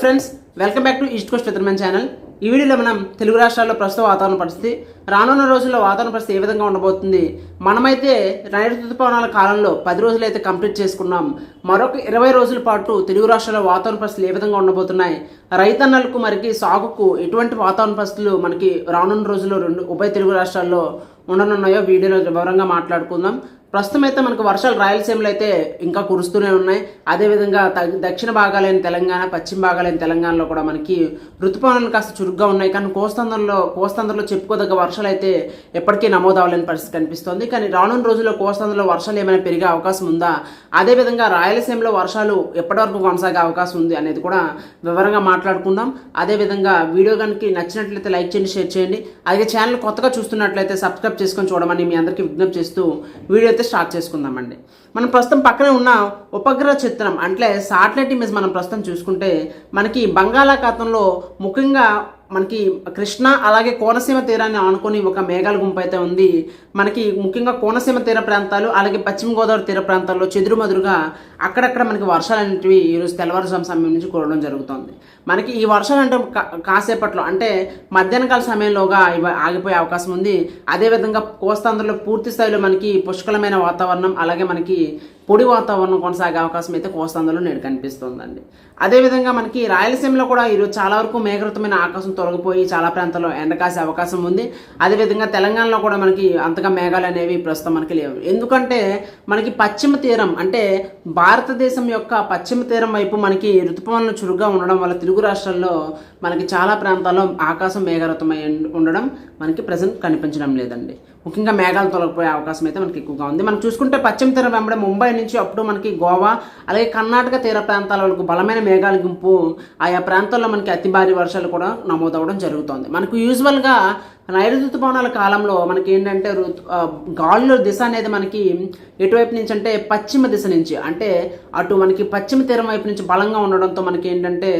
Friends welcome back to East Coast Weathermen channel ఈ వీడియోలో మనం తెలుగు రాష్ట్రాల్లో ప్రస్తుత వాతావరణ పరిస్థితి రానున్న రోజుల్లో వాతావరణ పరిస్థితి ఏ విధంగా ఉండబోతుంది? మనమైతే నైరుతి ఋతుపవనాల కాలంలో పది రోజులు అయితే కంప్లీట్ చేసుకున్నాం. మరొక ఇరవై రోజుల పాటు తెలుగు రాష్ట్రాల్లో వాతావరణ పరిస్థితులు ఏ విధంగా ఉండబోతున్నాయి? రైతన్నలకు మరికి సాగుకు ఎటువంటి వాతావరణ పరిస్థితులు మనకి రానున్న రోజుల్లో రెండు ఉభయ తెలుగు రాష్ట్రాల్లో ఉండనున్నాయో వీడియోలో వివరంగా మాట్లాడుకుందాం. ప్రస్తుతం అయితే మనకు వర్షాలు రాయలసీమలో అయితే ఇంకా కురుస్తూనే ఉన్నాయి. అదేవిధంగా దక్షిణ భాగాలైన తెలంగాణ పశ్చిమ భాగాలైన తెలంగాణలో కూడా మనకి ఋతుపవనాలు కాస్త చురుగ్గా ఉన్నాయి. కానీ కోస్తాంధ్రలో కోస్తాంధ్రలో చెప్పుకోదగ్గ వర్షాలు అయితే ఎప్పటికీ నమోదు పరిస్థితి కనిపిస్తోంది. కానీ రానున్న రోజుల్లో కోస్తాంధ్రలో వర్షాలు ఏమైనా పెరిగే అవకాశం ఉందా? అదేవిధంగా రాయలసీమలో వర్షాలు ఎప్పటివరకు కొనసాగే అవకాశం ఉంది అనేది కూడా వివరంగా మాట్లాడుకుందాం. అదేవిధంగా వీడియో కనుక నచ్చినట్లయితే లైక్ చేయండి షేర్ చేయండి. అలాగే ఛానల్ కొత్తగా చూస్తున్నట్లయితే సబ్స్క్రైబ్ చేసుకొని చూడమని మీ అందరికీ విజ్ఞప్తి చేస్తూ వీడియో అయితే స్టార్ట్ చేసుకుందామండి. మనం ప్రస్తుతం పక్కనే ఉన్న ఉపగ్రహ చిత్రం అంటే సాటిలైట్ ఇమేజ్ మనం ప్రస్తుతం చూసుకుంటే మనకి బంగాళాఖాతంలో ముఖ్యంగా మనకి కృష్ణ అలాగే కోనసీమ తీరాన్ని ఆనుకొని ఒక మేఘాల గుంపు అయితే ఉంది. మనకి ముఖ్యంగా కోనసీమ తీర ప్రాంతాలు అలాగే పశ్చిమ గోదావరి తీర ప్రాంతాల్లో చెదురుమదురుగా అక్కడక్కడ మనకి వర్షాలు అనేటివి ఈరోజు తెల్లవారుజాము సమయం నుంచి కురవడం జరుగుతుంది. మనకి ఈ వర్షం అంటే కా- కాసేపట్లో అంటే మధ్యాహ్నకాల సమయంలోగా ఇవి ఆగిపోయే అవకాశం ఉంది. అదేవిధంగా కోస్తాంధ్రలో పూర్తి స్థాయిలో మనకి పుష్కలమైన వాతావరణం అలాగే మనకి పొడి వాతావరణం కొనసాగే అవకాశం అయితే కోస్తాంధ్రలో నేడు కనిపిస్తుందండి. అదేవిధంగా మనకి రాయలసీమలో కూడా ఈరోజు చాలా వరకు మేఘృతమైన ఆకాశం తొలగిపోయి చాలా ప్రాంతాల్లో ఎండ కాసే అవకాశం ఉంది. అదేవిధంగా తెలంగాణలో కూడా మనకి అంతగా మేఘాలు అనేవి ప్రస్తుతం మనకి లేవు. ఎందుకంటే మనకి పశ్చిమ తీరం అంటే భారతదేశం యొక్క పశ్చిమ తీరం వైపు మనకి ఋతుపవనాలు చురుగ్గా ఉండడం వల్ల తెలుగు రాష్ట్రాల్లో మనకి చాలా ప్రాంతాల్లో ఆకాశం మేఘావృతమై ఉండడం మనకి ప్రజెంట్ కనిపించడం లేదండి. ముఖ్యంగా మేఘాలు తొలగిపోయే అవకాశం అయితే మనకి ఎక్కువగా ఉంది. మనం చూసుకుంటే పశ్చిమ తీరం వెంబడి ముంబై నుంచి అప్పుడు మనకి గోవా అలాగే కర్ణాటక తీర ప్రాంతాల వరకు బలమైన మేఘాల గుంపు ఆయా ప్రాంతాల్లో మనకి అతి భారీ వర్షాలు కూడా నమోదవడం జరుగుతుంది. మనకు యూజువల్గా నైరుతుపవనాల ఋతుపవనాల కాలంలో మనకి ఏంటంటే ఋతు గాలుల దిశ అనేది మనకి ఎటువైపు నుంచి అంటే పశ్చిమ దిశ నుంచి అంటే అటు మనకి పశ్చిమ తీరం వైపు నుంచి బలంగా ఉండడంతో మనకి ఏంటంటే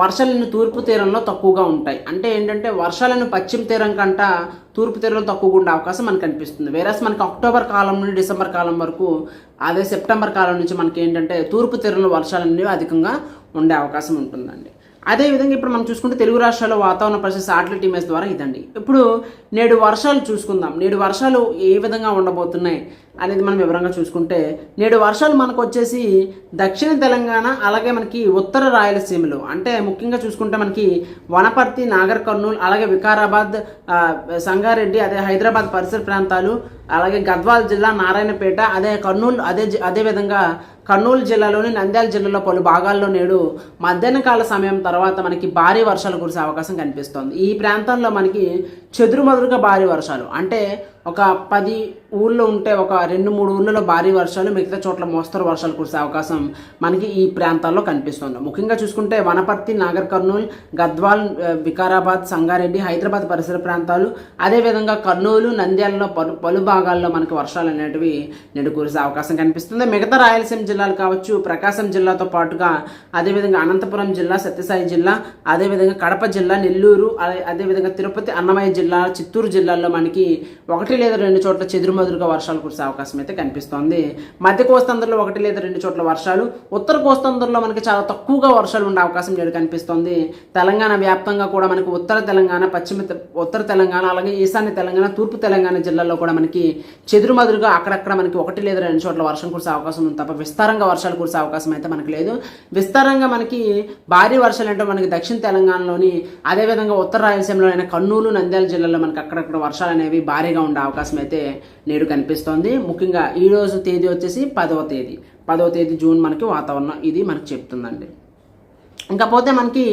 వర్షాలను తూర్పు తీరంలో తక్కువగా ఉంటాయి. అంటే ఏంటంటే వర్షాలను పశ్చిమ తీరం కంట తూర్పు తీరంలో తక్కువగా ఉండే అవకాశం మనకు కనిపిస్తుంది వేరస్ మనకి అక్టోబర్ కాలం నుండి డిసెంబర్ కాలం వరకు అదే సెప్టెంబర్ కాలం నుంచి మనకి ఏంటంటే తూర్పు తీరంలో వర్షాలు అనేవి అధికంగా ఉండే అవకాశం ఉంటుందండి. అదేవిధంగా ఇప్పుడు మనం చూసుకుంటే తెలుగు రాష్ట్రాల్లో వాతావరణ పరిస్థితి సాటిలైట్ ఇమేజ్ ద్వారా ఇదండి. ఇప్పుడు నేడు వర్షాలు చూసుకుందాం. నేడు వర్షాలు ఏ విధంగా ఉండబోతున్నాయి? అనేది మనం వివరంగా చూసుకుంటే నేడు వర్షాలు మనకు వచ్చేసి దక్షిణ తెలంగాణ అలాగే మనకి ఉత్తర రాయలసీమలో. అంటే ముఖ్యంగా చూసుకుంటే మనకి వనపర్తి నాగర్ కర్నూలు అలాగే వికారాబాద్ సంగారెడ్డి అదే హైదరాబాద్ పరిసర ప్రాంతాలు అలాగే గద్వాల్ జిల్లా నారాయణపేట అదే కర్నూలు అదే జి- అదే విధంగా కర్నూలు జిల్లాలోని నంద్యాల జిల్లాలో పలు భాగాల్లో నేడు మధ్యాహ్న కాల సమయం తర్వాత మనకి భారీ వర్షాలు కురిసే అవకాశం కనిపిస్తోంది. ఈ ప్రాంతంలో మనకి చెదురుమదురుగా భారీ వర్షాలు. అంటే ఒక పది ఊళ్ళో ఉంటే ఒక రెండు మూడు ఊళ్ళలో భారీ వర్షాలు మిగతా చోట్ల మోస్తరు వర్షాలు కురిసే అవకాశం మనకి ఈ ప్రాంతాల్లో కనిపిస్తుంది. ముఖ్యంగా చూసుకుంటే వనపర్తి నాగర్ కర్నూలు గద్వాల్ వికారాబాద్ సంగారెడ్డి హైదరాబాద్ పరిసర ప్రాంతాలు అదేవిధంగా కర్నూలు నంద్యాలలో పలు పలు భాగాల్లో మనకి వర్షాలు అనేటివి నేడు కురిసే అవకాశం కనిపిస్తుంది. మిగతా రాయలసీమ జిల్లాలు కావచ్చు ప్రకాశం జిల్లాతో పాటుగా అదేవిధంగా అనంతపురం జిల్లా సత్యసాయి జిల్లా అదేవిధంగా కడప జిల్లా నెల్లూరు అదే అదేవిధంగా తిరుపతి అన్నమయ్య జిల్లా చిత్తూరు జిల్లాల్లో మనకి ఒకటి లేదా రెండు చోట్ల చెదురుమదురుగా వర్షాలు కురిసే అవకాశం అయితే కనిపిస్తోంది. మధ్య కోస్తాంధ్రలో ఒకటి లేదా రెండు చోట్ల వర్షాలు ఉత్తర కోస్తాంధ్రలో మనకి చాలా తక్కువగా వర్షాలు ఉండే అవకాశం నేడు కనిపిస్తోంది. తెలంగాణ వ్యాప్తంగా కూడా మనకి ఉత్తర తెలంగాణ పశ్చిమ ఉత్తర తెలంగాణ అలాగే ఈశాన్య తెలంగాణ తూర్పు తెలంగాణ జిల్లాల్లో కూడా మనకి చెదురుమదురుగా అక్కడక్కడ మనకి ఒకటి లేదా రెండు చోట్ల వర్షం కురిసే అవకాశం ఉంది తప్ప విస్తారంగా వర్షాలు కురిసే అవకాశం అయితే మనకు లేదు. విస్తారంగా మనకి భారీ వర్షాలు అంటే మనకి దక్షిణ తెలంగాణలోని అదేవిధంగా ఉత్తర రాయలసీమలో అయిన కర్నూలు నంద్యాల జిల్లాలో మనకి అక్కడక్కడ వర్షాలు అనేవి భారీగా ఉండే అవకాశం అయితే నేడు కనిపిస్తోంది. ముఖ్యంగా ఈ రోజు తేదీ వచ్చేసి పదవ తేదీ. పదవ తేదీ జూన్ మనకి వాతావరణం ఇది మనకు చెప్తుందండి. ఇంకా పోతే మనకి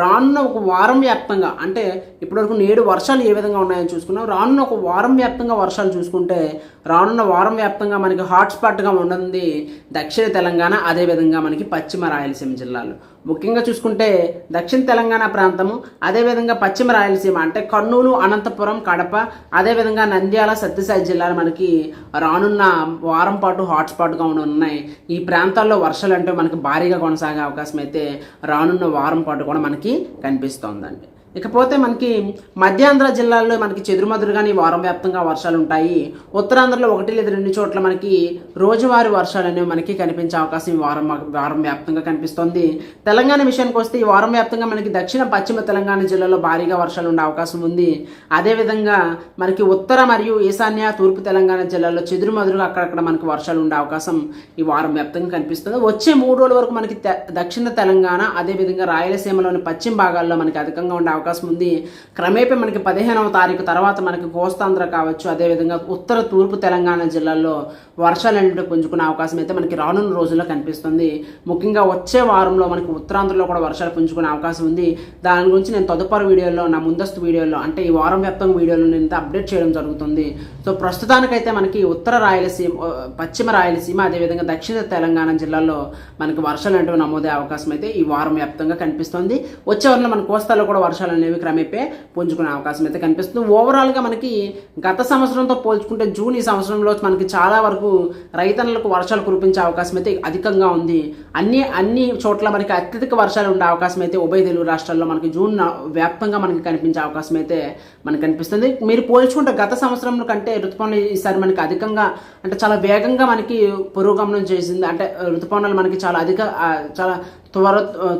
రానున్న ఒక వారం వ్యాప్తంగా అంటే ఇప్పటివరకు నేడు వర్షాలు ఏ విధంగా ఉన్నాయని చూసుకున్నాం. రానున్న ఒక వారం వ్యాప్తంగా వర్షాలు చూసుకుంటే రానున్న వారం వ్యాప్తంగా మనకి హాట్స్పాట్గా ఉండనుంది దక్షిణ తెలంగాణ అదేవిధంగా మనకి పశ్చిమ రాయలసీమ జిల్లాలు. ముఖ్యంగా చూసుకుంటే దక్షిణ తెలంగాణ ప్రాంతము అదేవిధంగా పశ్చిమ రాయలసీమ అంటే కర్నూలు అనంతపురం కడప అదేవిధంగా నంద్యాల సత్యసాయి జిల్లాలు మనకి రానున్న వారం పాటు హాట్స్పాట్గా ఉండనున్నాయి ఈ ప్రాంతాల్లో వర్షాలు అంటే మనకి భారీగా కొనసాగే అవకాశం అయితే రానున్న వారం పాటు కూడా మనకి కనిపిస్తోందండి. ఇకపోతే మనకి మధ్యాంధ్ర జిల్లాల్లో మనకి చెదురుమదురుగాని వారం వ్యాప్తంగా వర్షాలు ఉంటాయి ఉత్తరాంధ్రలో ఒకటి లేదా రెండు చోట్ల మనకి రోజువారీ వర్షాలు అనేవి మనకి కనిపించే అవకాశం ఈ వారం వారం వ్యాప్తంగా కనిపిస్తుంది. తెలంగాణ విషయానికి వస్తే ఈ వారం వ్యాప్తంగా మనకి దక్షిణ పశ్చిమ తెలంగాణ జిల్లాలో భారీగా వర్షాలు ఉండే అవకాశం ఉంది. అదేవిధంగా మనకి ఉత్తర మరియు ఈశాన్య తూర్పు తెలంగాణ జిల్లాలో చెదురుమదురుగా అక్కడక్కడ మనకి వర్షాలు ఉండే అవకాశం ఈ వారం వ్యాప్తంగా కనిపిస్తుంది. వచ్చే మూడు రోజుల వరకు మనకి తె- దక్షిణ తెలంగాణ అదేవిధంగా రాయలసీమలోని పశ్చిమ భాగాల్లో మనకి అధికంగా ఉండే అవకాశం ఉంది. క్రమేపీ మనకి పదిహేనవ తారీఖు తర్వాత మనకి కోస్తాంధ్ర కావచ్చు అదేవిధంగా ఉత్తర తూర్పు తెలంగాణ జిల్లాల్లో వర్షాలు అనేవి పుంజుకునే అవకాశం అయితే మనకి రానున్న రోజుల్లో కనిపిస్తుంది. ముఖ్యంగా వచ్చే వారంలో మనకి ఉత్తరాంధ్రలో కూడా వర్షాలు పుంజుకునే అవకాశం ఉంది. దాని గురించి నేను తదుపరి వీడియోలో నా ముందస్తు వీడియోలో అంటే ఈ వారం వ్యాప్తంగా వీడియోలో నేను అప్డేట్ చేయడం జరుగుతుంది. సో ప్రస్తుతానికైతే మనకి ఉత్తర రాయలసీమ పశ్చిమ రాయలసీమ అదేవిధంగా దక్షిణ తెలంగాణ జిల్లాల్లో మనకి వర్షాలు అంటూ నమోదే అవకాశం అయితే ఈ వారం వ్యాప్తంగా కనిపిస్తుంది. వచ్చే వారంలో మన కోస్తాలో కూడా వర్షాలు అనేవి క్రమేపే పుంజుకునే అవకాశం అయితే కనిపిస్తుంది. ఓవరాల్గా మనకి గత సంవత్సరంతో పోల్చుకుంటే జూన్ ఈ సంవత్సరంలో మనకి చాలా వరకు రైతన్నలకు వర్షాలు కురిపించే అవకాశం అయితే అధికంగా ఉంది. అన్ని అన్ని చోట్ల మనకి అత్యధిక వర్షాలు ఉండే అవకాశం అయితే ఉభయ తెలుగు రాష్ట్రాల్లో మనకి జూన్ వ్యాప్తంగా మనకి కనిపించే అవకాశం అయితే మనకు కనిపిస్తుంది. మీరు పోల్చుకుంటే గత సంవత్సరం కంటే ఋతుపవనాలు ఈసారి మనకి అధికంగా అంటే చాలా వేగంగా మనకి పురోగమనం చేసింది. అంటే ఋతుపవనాలు మనకి చాలా అధిక చాలా త్వర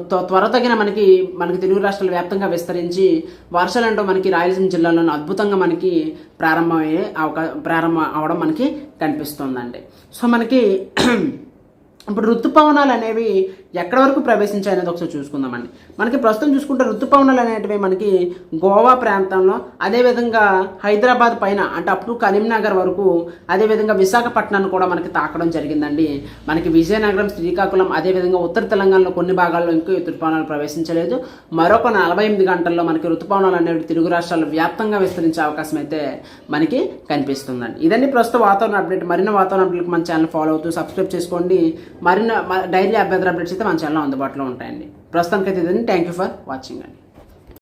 త్వ- త్వరతగిన మనకి మనకి తెలుగు రాష్ట్రాల వ్యాప్తంగా విస్తరించి వర్షాలంటూ మనకి రాయలసీమ జిల్లాలో అద్భుతంగా మనకి ప్రారంభమయ్యే అవకా ప్రారంభం అవడం మనకి కనిపిస్తుందండి. సో మనకి ఇప్పుడు ఋతుపవనాలు అనేవి ఎక్కడి వరకు ప్రవేశించాయి అనేది ఒకసారి చూసుకుందామండి. మనకి ప్రస్తుతం చూసుకుంటే ఋతుపవనాలు అనేటివి మనకి గోవా ప్రాంతంలో అదేవిధంగా హైదరాబాద్ పైన అంటే అప్ టు కరీంనగర్ వరకు అదేవిధంగా విశాఖపట్నాన్ని కూడా మనకి తాకడం జరిగిందండి. మనకి విజయనగరం శ్రీకాకుళం అదేవిధంగా ఉత్తర తెలంగాణలో కొన్ని భాగాల్లో ఇంకా ఈ ఋతుపవనాలు ప్రవేశించలేదు. మరొక నలభై ఎనిమిది గంటల్లో మనకి ఋతుపవనాలు అనేవి తెలుగు రాష్ట్రాల్లో వ్యాప్తంగా విస్తరించే అవకాశం అయితే మనకి కనిపిస్తుందండి. ఇదండి ప్రస్తుత వాతావరణ అప్డేట్. మరిన్ని వాతావరణ అప్డేట్ మన ఛానల్ ఫాలో అవుతూ సబ్స్క్రైబ్ చేసుకోండి. మరిన్ని డైలీ అభ్యర్థన అప్డేట్స్ అయితే మన ఛానల్లో అందుబాటులో ఉంటాయండి. ప్రస్తుతానికైతే ఇదండి. థ్యాంక్ యూ ఫర్ వాచింగ్ అండి.